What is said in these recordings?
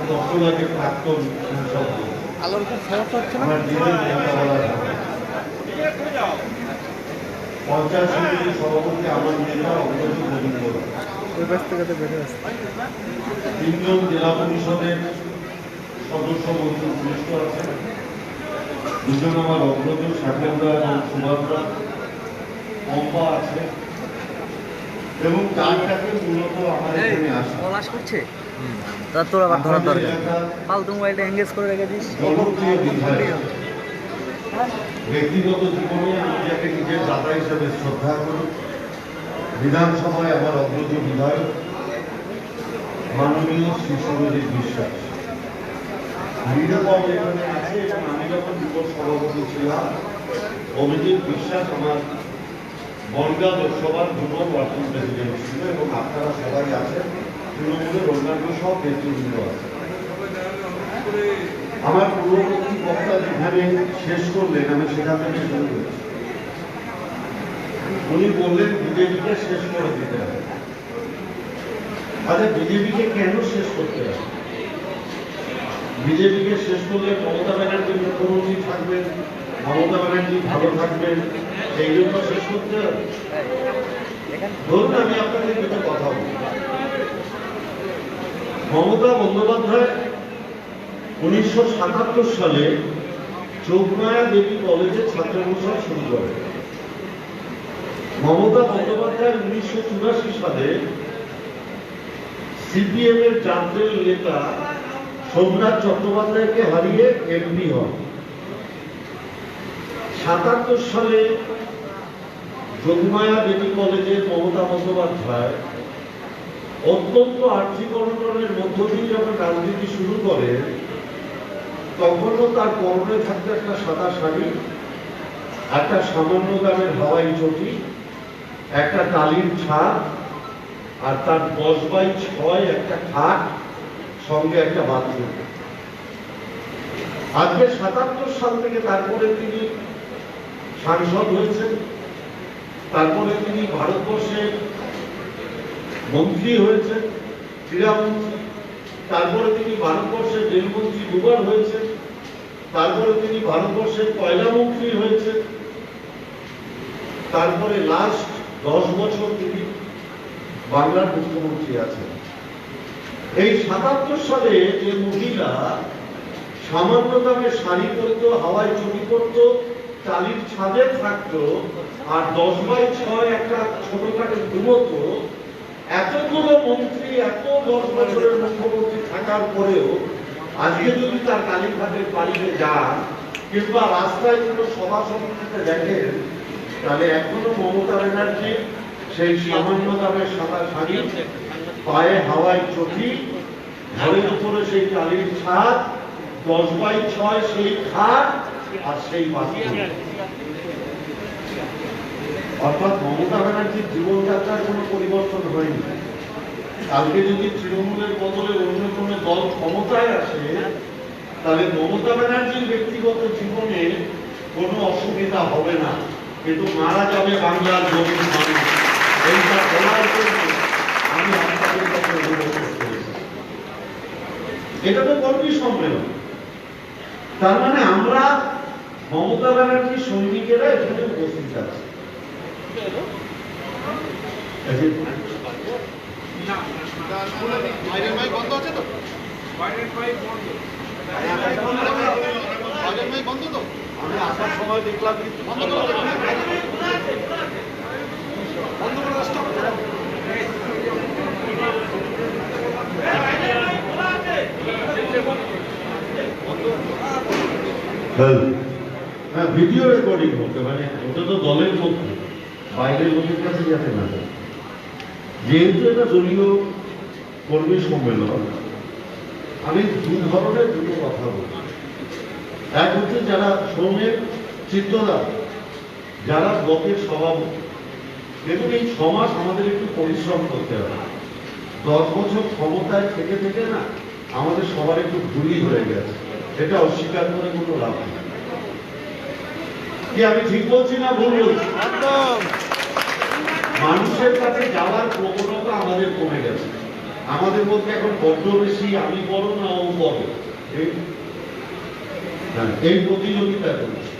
কষ্ট প্রাক্তন পঞ্চায়েত সমিতির সভাপতি আমার নেতা অগ্রজ গোবিন্দ তিনজন জেলা পরিষদের সদস্য মন্ত্রী ঘনিষ্ঠ দুজন আমার অগ্রজ সাকেন্দা এবং সুভদ্রা পম্পা আছে এবং চারটাকে মূলত আমার এখানে আসা করছে তা তোর আবার ধরার দরকার ফালতু মোবাইলটা এঙ্গেজ করে রেখে দিস। ব্যক্তিগত জীবনে যাকে নিজের দাদা হিসেবে শ্রদ্ধা করি বিধানসভায় আমার অগ্রজ বিধায়ক। মাননীয় শ্রী সুরজিৎ বিশ্বাস। নিরূপম এখানে আছে এবং আমি যখন যুব সভাপতি ছিলাম অভিজিৎ বিশ্বাস আমার বনগা লোকসভার যুব ওয়ার্কিং প্রেসিডেন্ট ছিল এবং আপনারা সবাই আছেন। তৃণমূলের অন্যান্য সব নেতৃবৃন্দ আছে আমার পূর্ববর্তী বক্তা যেখানে শেষ করলেন, আমি সেখান থেকে শুরু করেছি। উনি বললেন, বিজেপিকে শেষ করে দিতে হবে। আচ্ছা বিজেপিকে কেন শেষ করতে হবে? বিজেপিকে শেষ করলে মমতা ব্যানার্জি মুখ্যমন্ত্রী থাকবেন, মমতা ব্যানার্জি ভালো থাকবেন, সেই জন্য শেষ করতে হবে। ধরুন আমি আপনাদের কথা বলি। মমতা বন্দ্যোপাধ্যায় উনিশশো সাতাত্তর সালে চোখমায়া দেবী কলেজে ছাত্র অনুসরণ শুরু করে মমতা বন্দ্যোপাধ্যায় উনিশশো চুরাশি সালে সিপিএম এর জাতীয় নেতা সোমনাথ চট্টোপাধ্যায়কে হারিয়ে এমপি হন। সাতাত্তর সালে যোগমায়া দেবী কলেজের মমতা বন্দ্যোপাধ্যায় অত্যন্ত আর্থিক অনটনের মধ্য দিয়ে যখন রাজনীতি শুরু করে, তখনও তার পরনে থাকতো একটা সাদা শাড়ি, একটা সামান্য দামের হাওয়াই চটি, একটা টালির ছাদ আর তার দশ বাই ছয় একটা খাট, সঙ্গে একটা বাথরুম। আজকে সাতাত্তর সাল থেকে তারপরে তিনি সাংসদ হয়েছেন, তারপরে তিনি ভারতবর্ষের মন্ত্রী হয়েছেন ক্রীড়ামন্ত্রী তারপরে তিনি ভারতবর্ষের রেলমন্ত্রী দুবার হয়েছেন, তারপরে তিনি ভারতবর্ষের কয়লা মন্ত্রী হয়েছেন, তারপরে লাস্ট দশ বছর তিনি বাংলার মুখ্যমন্ত্রী আছেন। এই সাতাত্তর সালে যে মহিলা সামান্য দামে শাড়ি পরতো হাওয়ায় চুরি করতো, টালির ছাদে থাকতো, আর দশ বাই ছয় একটা ছোটখাটো ঘুমতো এতগুলো মন্ত্রী, এত দশ বছরের মুখ্যমন্ত্রী থাকার পরেও আজকে যদি তার কালীঘাটের বাড়িতে যান, কিংবা রাস্তায় কোনো সভা সমিতিতে দেখেন, তাহলে এখনও মমতা ব্যানার্জি সেই সামান্য দামের সাদা শাড়ি, পায়ে হাওয়ায় চটি, ঘরের উপরে সেই টালির ছাদ, দশ বাই ছয় সেই খাট আর সেই বাথরুম। অর্থাৎ মমতা ব্যানার্জির জীবনযাত্রার কোনো পরিবর্তন হয়নি। কালকে যদি তৃণমূলের বদলে অন্য কোনো দল ক্ষমতায় আসে, তাহলে মমতা ব্যানার্জির ব্যক্তিগত জীবনে কোনো অসুবিধা হবে না। কিন্তু মারা যাবে বাংলার গরিব মানুষ। এইটা বলার জন্য আমি আপনাদের কাছে অনুরোধ এটা তো কর্মী সম্মেলন। তার মানে আমরা মমতা ব্যানার্জির সৈনিকেরা এখানে উপস্থিত আছে এই যে বাইরের মাইক বন্ধ তো আমি আসার সময় দেখলাম। হ্যাঁ ভিডিও রেকর্ডিং হতে মানে ওটা তো দলের মধ্যে বাইরের লোকের কাছে যাতে না যায়। যেহেতু এটা দলীয় কর্মী সম্মেলন, আমি দু ধরনের দুটো কথা বলছি। এক হচ্ছে যারা শ্রমের চিত্তদা যারা ব্লকের সভাপতি। দেখুন, এই মাস আমাদের একটু পরিশ্রম করতে হবে। দশ বছর ক্ষমতায় থেকে থেকে না আমাদের সবার একটু ভুলই হয়ে গেছে। এটা অস্বীকার করে কোনো লাভ নেই। কি আমি ঠিক বলছি না ভুল বলছি? মানুষের কাছে যাওয়ার প্রবণতা আমাদের কমে গেছে। আমাদের মধ্যে এখন বড্ড বেশি আমি বড় না ও বড়। এই হ্যাঁ, প্রতিযোগিতা করছে।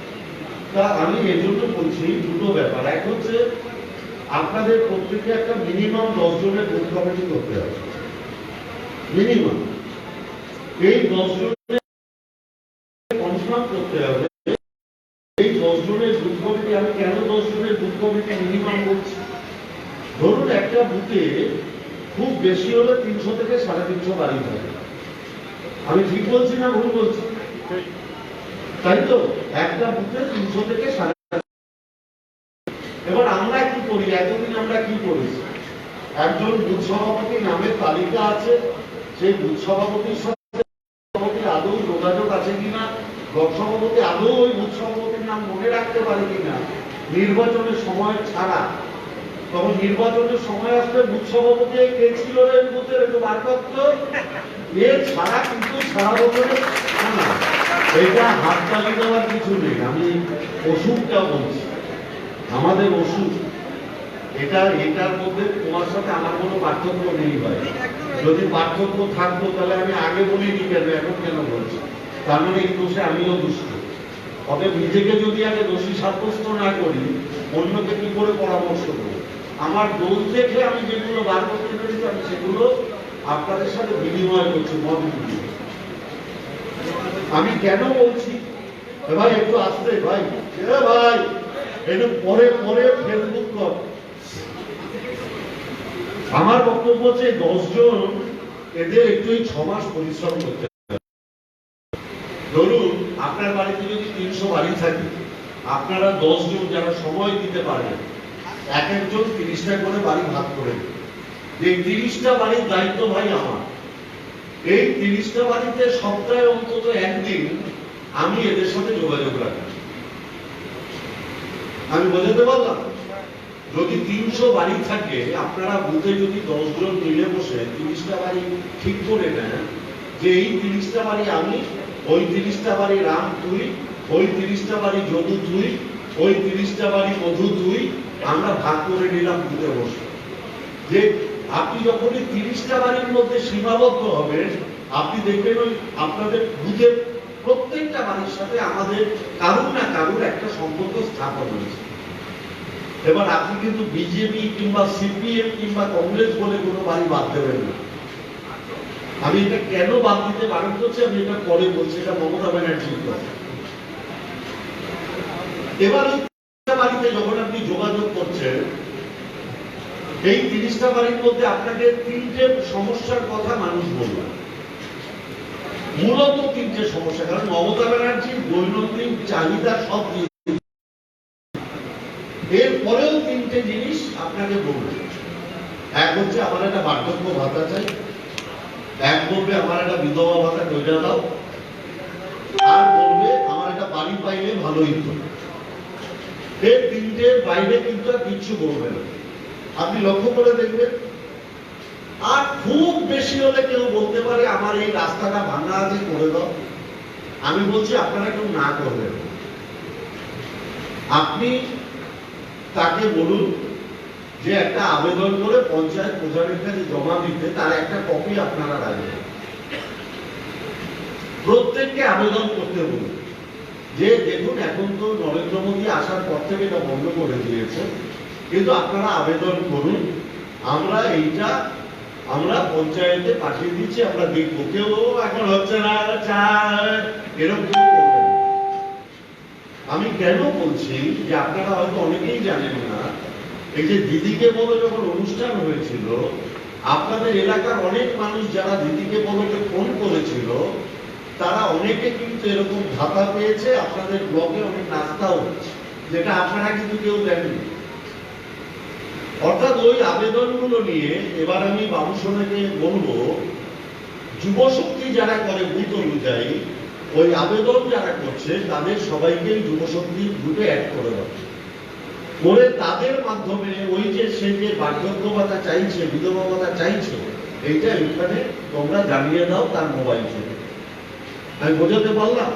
তা আমি এজন্য বলছি দুটো ব্যাপার। এক হচ্ছে আপনাদের প্রত্যেকে একটা মিনিমাম দশ জনের বুথ কমিটি করতে হবে। মিনিমাম। এই দশ জনের কনফার্ম করতে হবে। এই দশ জনের বুথ কমিটি আমি কেন দশ জনের বুথ কমিটি মিনিমাম বলছি ধরুন একটা বুথে খুব বেশি হলে তিনশো থেকে সাড়ে তিনশো বাড়ি থাকে আমি ঠিক বলছি না ভুল বলছি? তাই তো? একটা বুথে তিনশো থেকে সাড়ে এবার আমরা কি করি? এতদিন আমরা কি করেছি একজন বুথ সভাপতি নামের তালিকা আছে। সেই বুথ সভাপতির সাথে আদৌ যোগাযোগ আছে কিনা? ব্লক সভাপতি আদৌ ওই বুথ সভাপতির নাম মনে রাখতে পারে কিনা? নির্বাচনের সময় ছাড়া তখন নির্বাচনের সময় আসলে বুথ সভাপতি কে ছিল রে বুথের একটু বার এ ছাড়া কিন্তু সারা বছরে এটা হাত তালি দেওয়ার কিছু নেই। আমি ওষুধটা বলছি। আমাদের ওষুধ এটা, এটার মধ্যে তোমার সাথে আমার কোনো পার্থক্য নেই ভাই। যদি পার্থক্য থাকতো তাহলে আমি আগে বলিনি কেন, এখন কেন বলছি? তার মানে এই দোষে আমিও দুষ্ট। অতএব নিজেকে যদি আগে দোষী সাব্যস্ত না করি, অন্যকে কি করে পরামর্শ দেবো আমার দোষ দেখে আমি যেগুলো বার করতে পেরেছি, আমি সেগুলো আপনাদের সাথে বিনিময় করছি, মত আমি কেন বলছি? ভাই, একটু আসতে ভাই। ভাই, একটু পরে পরে ফেসবুক কর। আমার বক্তব্য হচ্ছে, দশজন এদের একটু ছ মাস পরিশ্রম করতে। ধরুন, আপনার বাড়িতে যদি তিনশো বাড়ি থাকে, আপনারা দশজন যারা সময় দিতে পারবেন এক একজন তিরিশটা করে বাড়ি ভাগ করে। এই তিরিশটা বাড়ির দায়িত্ব ভাই আমার। এই তিরিশটা বাড়িতে সপ্তাহে অন্তত একদিন আমি এদের সাথে যোগাযোগ রাখি। আমি বোঝাতে পারলাম? যদি তিনশো বাড়ি থাকে, আপনারা বুথে যদি দশ জন মিলে বসে তিরিশটা বাড়ি ঠিক করে নেন, যে এই তিরিশটা বাড়ি আমি, ওই তিরিশটা বাড়ি রাম তুই, ওই তিরিশটা বাড়ি যদু তুই, ওই তিরিশটা বাড়ি মধু তুই আমরা ভাগ করে নিলাম বুথে বসে যে আপনি যখন এই তিরিশটা বাড়ির মধ্যে সীমাবদ্ধ হবেন, আপনি দেখবেন ওই আপনাদের বুথের প্রত্যেকটা বাড়ির সাথে আমাদের কারুর না কারুর একটা সম্পর্ক স্থাপন হয়েছে। এবার আপনি কিন্তু বিজেপি কিংবা সিপিএম কিংবা কংগ্রেস বলে কোনো বাড়ি বাদ দেবেন না। আমি এটা কেন বাদ দিতে বারণ করছি, আমি এটা পরে বলছি, এটা মমতা ব্যানার্জির কথা এবার তিরিশটা বাড়িতে যখন আপনি যোগাযোগ করছেন, এই তিরিশটা বাড়ির মধ্যে আপনাকে তিনটে সমস্যার কথা মানুষ বলল। মূলত তিনটে সমস্যা, কারণ মমতা ব্যানার্জির দৈনন্দিন চাহিদা সব এরপরেও তিনটে জিনিস আপনাকে বলবে। এক হচ্ছে আমার একটা বার্ধক্য ভাতা চাই, এক বলবে আমার একটা বিধবা ভাতা কইরা দাও, আর বলবে আমার একটা বাড়ি পাইলে ভালোই তো এই বাইরে কিন্তু আর কিচ্ছু না। আপনি লক্ষ্য করে দেখবেন, আর খুব বেশি হলে কেউ বলতে পারে, আমার এই রাস্তাটা ভাঙা আছে, করে দাও। আমি বলছি, আপনারা কেউ না করবেন। আপনি তাকে বলুন যে একটা আবেদন করে পঞ্চায়েত প্রধানের কাছে জমা দিতে তার একটা কপি আপনারা রাখবেন। প্রত্যেককে আবেদন করতে বলুন। যে দেখুন, এখন তো নরেন্দ্র মোদী আসার পর থেকে এটা বন্ধ করে দিয়েছে কিন্তু আপনারা আবেদন করুন, আমরা এইটা আমরা পঞ্চায়েতে পাঠিয়ে দিচ্ছি, আমরা দেখব কেউ এখন হচ্ছে না এরকম। আমি কেন বলছি যে আপনারা হয়তো অনেকেই জানেন না, এই যে দিদিকে বলে যখন অনুষ্ঠান হয়েছিল, আপনাদের এলাকার অনেক মানুষ যারা দিদিকে বলে ফোন করেছিল তারা অনেকে কিন্তু এরকম ভাতা পেয়েছে, আপনাদের ব্লকে অনেক নাস্তাও যেটা আপনারা কিন্তু কেউ দেননি। অর্থাৎ ওই আবেদনগুলো নিয়ে এবার আমি বাবুসোনাকে বলব যুব শক্তি যারা করে বুথ অনুযায়ী, ওই আবেদন যারা করছে, তাদের সবাইকে যুব শক্তি গ্রুপে অ্যাড করে দেবে করে তাদের মাধ্যমে ওই যে সে যে বার্ধক্য ভাতা চাইছে, বিধবা ভাতা চাইছে, এইটা এখানে তোমরা জানিয়ে দাও তার মোবাইল থেকে আমি বোঝাতে পারলাম।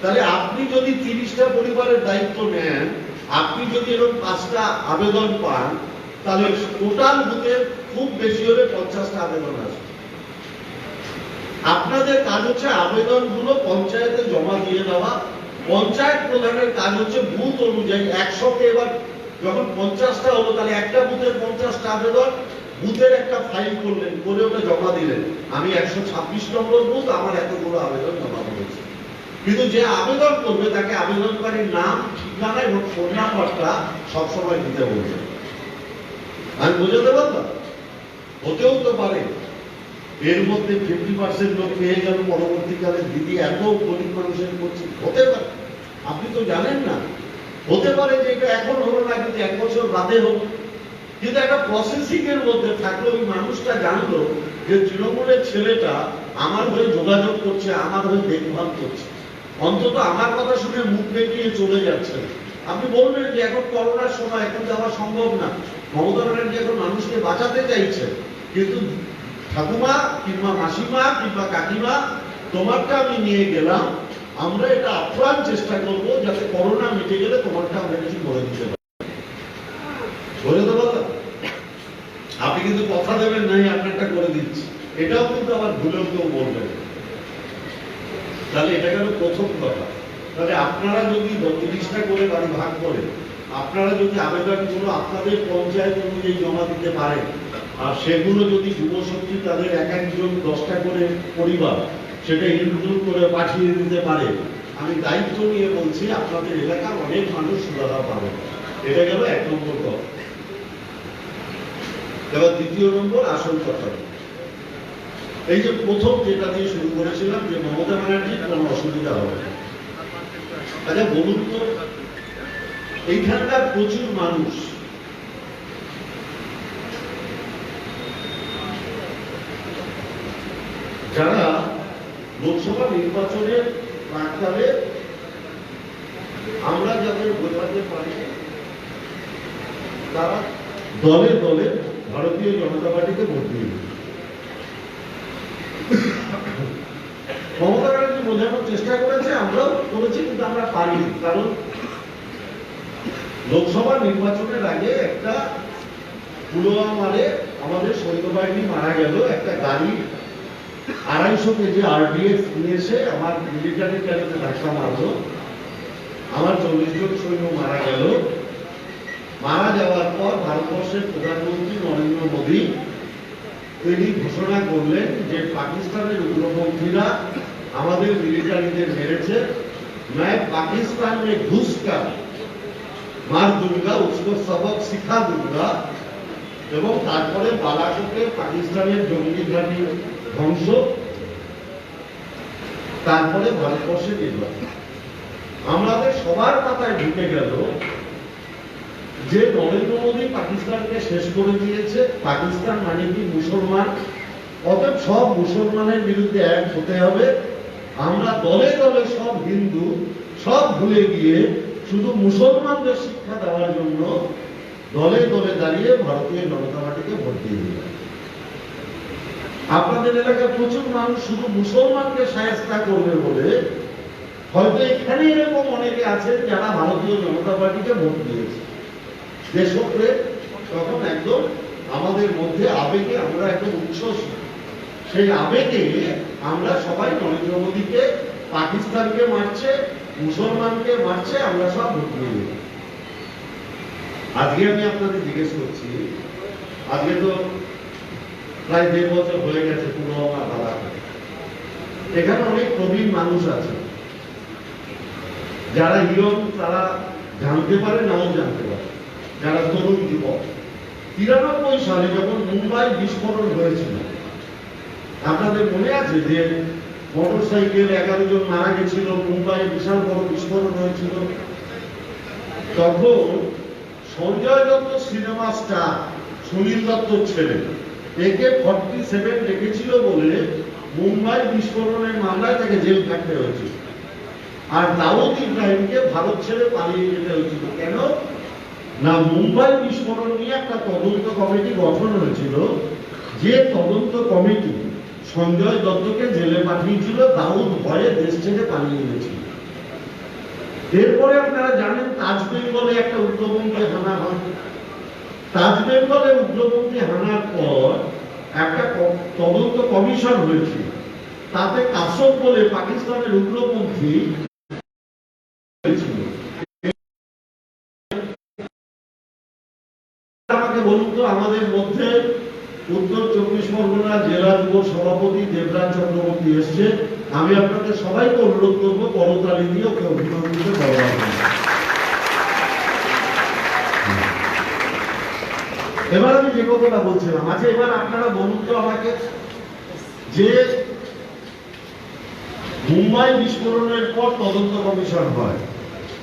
তাহলে আপনি যদি তিরিশটা পরিবারের দায়িত্ব নেন, আপনি যদি এরকম পাঁচটা আবেদন পান, তাহলে টোটাল বুথের খুব বেশি হলে পঞ্চাশটা আবেদন আসবে। আপনাদের কাজ হচ্ছে আবেদনগুলো পঞ্চায়েতে জমা দিয়ে দেওয়া। পঞ্চায়েত প্রধানের কাজ হচ্ছে বুথ অনুযায়ী একসঙ্গে এবার যখন পঞ্চাশটা হলো, তাহলে একটা বুথের পঞ্চাশটা আবেদন বুথের একটা ফাইল করলেন, করে ওটা জমা দিলেন। আমি একশো ছাব্বিশ নম্বর বুথ আমার এতগুলো আবেদন জমা করেছি কিন্তু যে আবেদন করবে, তাকে আবেদনকারীর নাম, ঠিকানা এবং ফোন নাম্বারটা সবসময় দিতে বলবে। আমি বোঝাতে পারলাম? হতেও তো পারে। এর মধ্যে ফিফটি পার্সেন্ট লোক পেয়ে গেল, পরবর্তীকালে দিদি এত গরিব মানুষের করছে হতে পারে। আপনি তো জানেন না। হতে পারে যে এটা এখন হলো না, কিন্তু এক বছর বাদে হলো কিন্তু একটা প্রসেসিং এর মধ্যে থাকলে ওই মানুষটা জানলো যে তৃণমূলের ছেলেটা আমার হয়ে যোগাযোগ করছে, আমার হয়ে দেখভাল করছে। অন্তত আমার কথা শুনে মুখ বেঁকিয়ে চলে যাচ্ছে। আপনি বলবেন যে এখন করোনার সময়, এখন যাওয়া সম্ভব না। মমতা ব্যানার্জি এখন মানুষকে বাঁচাতে চাইছে। কিন্তু ঠাকুমা কিংবা মাসিমা কিংবা কাকিমা, তোমারটা আমি নিয়ে গেলাম। আমরা এটা আপ্রাণ চেষ্টা করব যাতে করোনা মিটে গেলে তোমারটা আমরা কিছু করে দিতে পারি। আপনি কিন্তু কথা দেবেন নাই আপনারটা করে দিচ্ছি। এটাও কিন্তু আবার ভুলেও কেউ বলবেন তাহলে এটা গেল প্রথম কথা। তাহলে আপনারা যদি তিরিশটা করে বাড়ি ভাগ করে আপনারা যদি আবেদনগুলো আপনাদের পঞ্চায়েত অনুযায়ী জমা দিতে পারেন, আর সেগুলো যদি যুবশক্তি তাদের এক একজন দশটা করে পরিবার সেটা ইনক্লুড করে পাঠিয়ে দিতে পারে, আমি দায়িত্ব নিয়ে বলছি, আপনাদের এলাকার অনেক মানুষ সুবিধা পাবে এটা গেল এক নম্বর কথা। এবার দ্বিতীয় নম্বর আসল কথা এই যে প্রথম যেটা দিয়ে শুরু করেছিলাম যে মমতা ব্যানার্জির কোনো অসুবিধা হবে আচ্ছা বলুন তো, এইখানকার প্রচুর মানুষ, যারা লোকসভা নির্বাচনের প্রাককালে আমরা যাদের বোঝাতে পারি, তারা দলে দলে ভারতীয় জনতা পার্টিকে ভোট দিয়ে মমতা ব্যানার্জি বোঝানোর চেষ্টা করেছে, আমরাও করেছি, কিন্তু আমরা পারিনি, কারণ লোকসভা নির্বাচনের আগে একটা পুলওয়ামারে আমাদের সৈন্য বাহিনী মারা গেল, একটা গাড়ি আড়াইশো কেজি আরডিএফ নিয়ে এসে আমার মিলিটারি গাড়িতে ধাক্কা মারলো, আমার চল্লিশ জন সৈন্য মারা গেল। মারা যাওয়ার পর ভারতবর্ষের প্রধানমন্ত্রী নরেন্দ্র মোদী তিনি ঘোষণা করলেন যে পাকিস্তানের উগ্রপন্থীরা আমাদের মিলিটারিদের মেরেছে मैं पाकिस्तान में घुस कर मार दूंगा उसको सबक सिखा दूंगा এবং তারপরে বালাকোটে পাকিস্তানের জঙ্গি ঘাঁটি ধ্বংস তারপরে ভারতবর্ষে নির্বাচন আমাদের সবার মাথায় ঢুকে গেল যে নরেন্দ্র মোদী পাকিস্তানকে শেষ করে দিয়েছে, পাকিস্তান মানে কি মুসলমান? অতএব সব মুসলমানের বিরুদ্ধে এক হতে হবে। আমরা দলে দলে সব হিন্দু, সব ভুলে গিয়ে শুধু মুসলমানদের শিক্ষা দেওয়ার জন্য দলে দলে দাঁড়িয়ে ভারতীয় জনতা পার্টিকে ভোট দিয়ে দিল আপনাদের এলাকায় প্রচুর মানুষ শুধু মুসলমানকে সায়স্তা করবে বলে হয়তো এখানে এরকম অনেকে আছেন যারা ভারতীয় জনতা পার্টিকে ভোট দিয়েছে। দেশপ্রেম তখন একদম আমাদের মধ্যে আবেগে আমরা একদম উচ্ছ্বসিত। সেই আবেগে আমরা সবাই নরেন্দ্র মোদীকে পাকিস্তানকে মারছে, মুসলমানকে মারছে, আমরা সব ভোট দিয়ে আজকে আমি আপনাদের জিজ্ঞেস করছি, আজকে তো প্রায় দেড় বছর হয়ে গেছে পুলওয়ামা বালাঘাট এখানে অনেক প্রবীণ মানুষ আছে। যারা ইয়ং, তারা জানতে পারে, নাও জানতে পারে। যারা তরুণ যুবক, তিরানব্বই সালে যখন মুম্বাই বিস্ফোরণ হয়েছিল, আপনাদের মনে আছে যে মোটর সাইকেল এগারো জন মারা গেছিল মুম্বাই বিশাল বড় বিস্ফোরণ হয়েছিল? তখন সঞ্জয় দত্ত সিনেমা স্টার সুনীল দত্তর ছেলে, একে ফর্টি সেভেন রেখেছিল বলে মুম্বাই বিস্ফোরণের মামলায় তাকে জেল কাটতে হয়েছিল। আর দাউদ ইব্রাহিমকে ভারত ছেড়ে পালিয়ে যেতে হয়েছিল। কেন? না, মুম্বাই বিস্ফোরণ নিয়ে একটা তদন্ত কমিটি গঠন হয়েছিল। যে তদন্ত কমিটি সঞ্জয় দত্তকে জেলে পাঠিয়েছিল, দাউদ ভয়ে দেশ ছেড়ে পালিয়ে গেছিল। এরপরে আপনারা জানেন তাজ বেঙ্গলে একটা উগ্রপন্থী হানা হয়। তাজবেঙ্গলে উগ্রপন্থী হানার পর একটা তদন্ত কমিশন হয়েছে। তাতে কাসব বলে পাকিস্তানের উগ্রপন্থী হয়েছিল। আমাকে বলুন তো আমাদের মধ্যে উত্তর চব্বিশ পরগনা জেলা যুব সভাপতি দেবরাজ চক্রবর্তী এসছে। আমি আপনাদের সবাইকে অনুরোধ করব করতালি দিয়ে ওকে অভিনন্দিত এবার আমি যে কথাটা বলছিলাম আচ্ছা এবার আপনারা বলুন তো আমাকে যে মুম্বাই বিস্ফোরণের পর তদন্ত কমিশন হয়,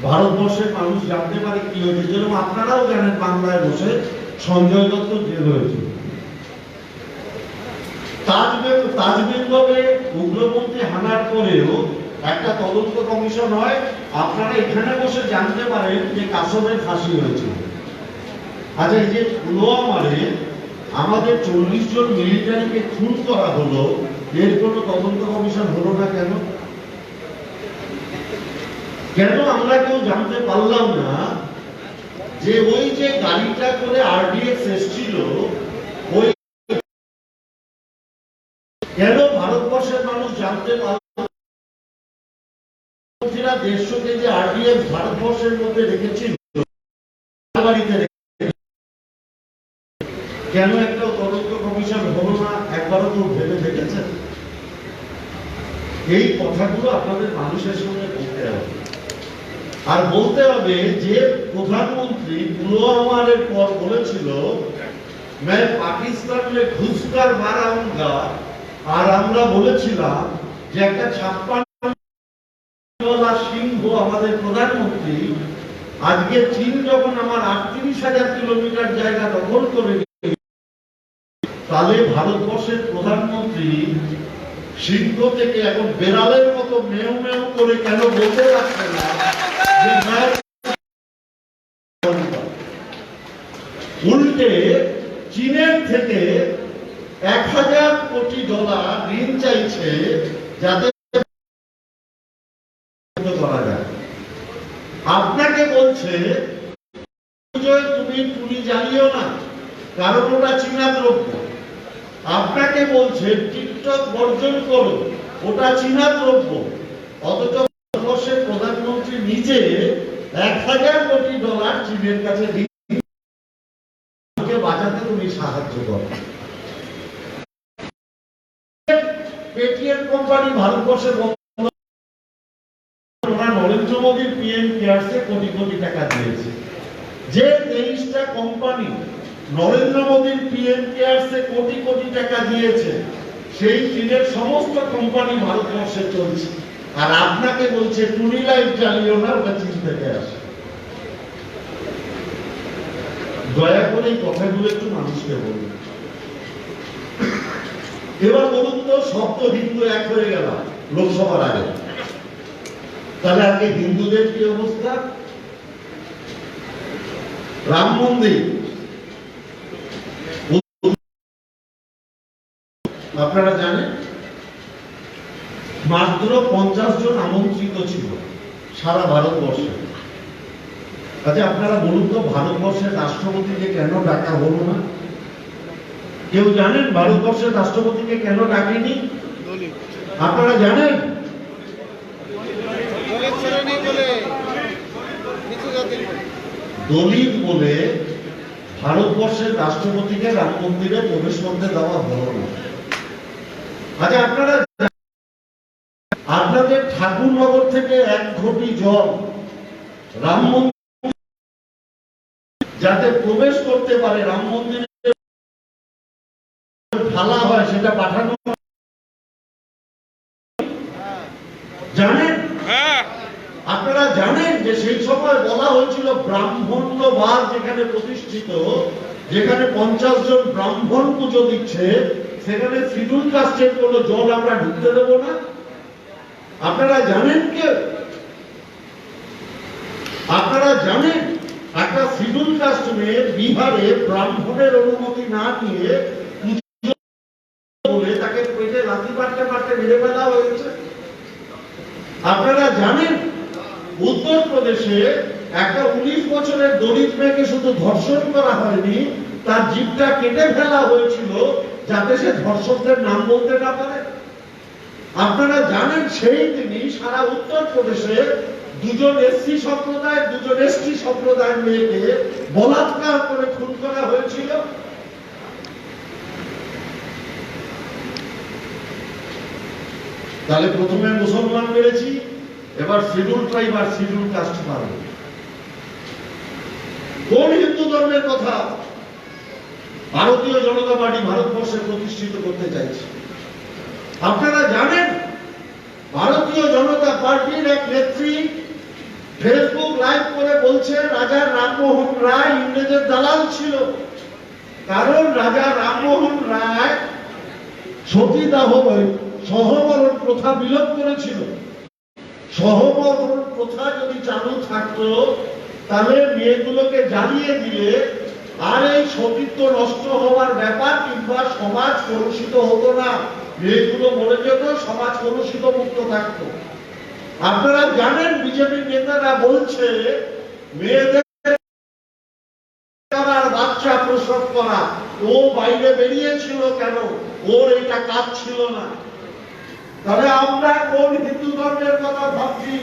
ভারতবর্ষের মানুষ জানতে পারে কি হয়েছে। যেরকম আপনারাও জানেন বাংলায় বসে সঞ্জয় দত্ত জেল হয়েছে উগ্রপন্থী হানার পরেও একটা তদন্ত কমিশন হয়। আপনারা এখানে বসে জানতে পারেন যে ফাঁসি হয়েছে। আচ্ছা এই যে পুলওয়ামারে আমাদের চল্লিশ জন মিলিটারিকে খুন করা হলো, এর কোনো তদন্ত কমিশন হলো না কেন? কেন আমরা কেউ জানতে পারলাম না যে ওই যে গাড়িটা করে আরডিএক্স এসছিল, ওই কেন ভারতবর্ষের মানুষ জানতে পারল না দেড়শো কেজি আরডিএক্স ভারতবর্ষের মধ্যে রেখেছিল? কেন একটা তদন্ত কমিশন হলো না? একবারও তো ভেবে দেখেছেন? এই কথাগুলো আপনাদের মানুষের সঙ্গে বলতে হবে। আর বলতে হবে যে প্রধানমন্ত্রী পুলওয়ামারের পর বলেছিল मैं পাকিস্তানে ঘুষকার ঘুসকার মারা হুঙ্গা আর আমরা বলেছিলাম যে একটা ছাপ্পান্নওয়ালা সিংহ আমাদের প্রধানমন্ত্রী আজকে চীন যখন আমার আটত্রিশ হাজার কিলোমিটার জায়গা দখল করে তাহলে ভারতবর্ষের প্রধানমন্ত্রী সিংহ থেকে এখন বেড়ালের মতো মেউ মেউ করে কেন বলতে পারছে না? উল্টে চীনের থেকে এক হাজার কোটি ডলার ঋণ চাইছে যাতে আপনাকে বলছে তুমি পুলি জ্বালিও না, কারণ ওটা চীনা দ্রব্য। আপনাকে বলছে, টিকটক বর্জন করো, ওটা চীনা দ্রব্য, অথচ প্রধানমন্ত্রী নিজে এক হাজার কোটি ডলার চীনের কাছে বাঁচাতে তুমি সাহায্য করো পেটিএম কোম্পানি ওরা নরেন্দ্র পিএম কোটি কোটি টাকা দিয়েছে। যে তেইশটা কোম্পানি নরেন্দ্র মোদীর পিএম কেয়ারসে কোটি কোটি টাকা দিয়েছে, সেই চীনের সমস্ত কোম্পানি ভারতবর্ষে চলছে। আর আপনাকে বলছে, টুনি লাইট জ্বালিও না, ওটা চীন থেকে আসে। দয়া করে এই কথাগুলো একটু মানুষকে বলুন। এবার বলুন তো তো হিন্দু এক হয়ে গেল লোকসভার আগে। তাহলে আজকে হিন্দুদের কি অবস্থা? রাম মন্দির। আপনারা জানেন মাত্র পঞ্চাশ জন আমন্ত্রিত ছিল সারা ভারতবর্ষে। আচ্ছা আপনারা বলুন তো, ভারতবর্ষের রাষ্ট্রপতিকে কেন ডাকা হলো না? কেউ জানেন ভারতবর্ষের রাষ্ট্রপতিকে কেন ডাকেনি? আপনারা জানেন? দলিত বলে ভারতবর্ষের রাষ্ট্রপতিকে রাম মন্দিরে প্রবেশ করতে দেওয়া হলো না। আচ্ছা আপনারা ঠাকুরনগর থেকে এক ঘটি জল রাম মন্দির যাতে প্রবেশ করতে পারে রাম মন্দিরে ঢালা হয় সেটা পাঠানো জানেন? আপনারা জানেন যে সেই সময় বলা হয়েছিল ব্রাহ্মণ্যবাদ যেখানে প্রতিষ্ঠিত যেখানে পঞ্চাশ জন ব্রাহ্মণ পুজো দিচ্ছে সেখানে শিডিউল কাস্টের কোনো জল আমরা ঢুকতে দেবো না। আপনারা জানেন কে? আপনারা জানেন একটা শিডিউল কাস্ট মেয়ে বিহারে ব্রাহ্মণের অনুমতি না নিয়ে বলে তাকে পেটে লাথি পাটতে পাটতে মেরে ফেলা হয়েছে। আপনারা জানেন উত্তরপ্রদেশে একটা উনিশ বছরের দলিত মেয়েকে শুধু ধর্ষণ করা হয়নি, তার জিভটা কেটে ফেলা হয়েছিল যাতে সে ধর্ষকদের নাম বলতে না পারে। আপনারা জানেন সেই দিনই সারা উত্তর প্রদেশে দুজন এসসি সম্প্রদায়, দুজন এসটি সম্প্রদায়ের মেয়েকে বলাৎকার করে খুন করা হয়েছিল। তাহলে প্রথমে মুসলমান মেরেছি, এবার শিডিউল ট্রাইব আর শিডিউল কাস্ট মারব। কোন হিন্দু ধর্মের কথা? ভারতীয় জনতা পার্টি ভারতবর্ষে প্রতিষ্ঠিত করতে চাইছে। আপনারা জানেন ভারতীয় জনতা পার্টির এক নেত্রী ফেসবুক লাইভ করে বলছে, রাজা রামমোহন রায় ইংরেজের দালাল ছিল। কারণ রাজা রামমোহন রায় সতীদাহ সহমরণ প্রথা বিলোপ করেছিল। সহমরণ প্রথা যদি চালু থাকতো, তাহলে মেয়েগুলোকে জ্বালিয়ে দিলে আর এই সতীত্ব নষ্ট হওয়ার ব্যাপার কিংবা সমাজ কলুষিত হতো না। মেয়েগুলো মরে যেত, সমাজ কলুষিত মুক্ত থাকতো। আপনারা জানেন বিজেপি নেতারা বলছে, মেয়েদের বাচ্চা প্রসব করা, ও বাইরে বেরিয়েছিল কেন? ওর এটা কাজ ছিল না। তাহলে আমরা কোন হিন্দু ধর্মের কথা ভাবছি?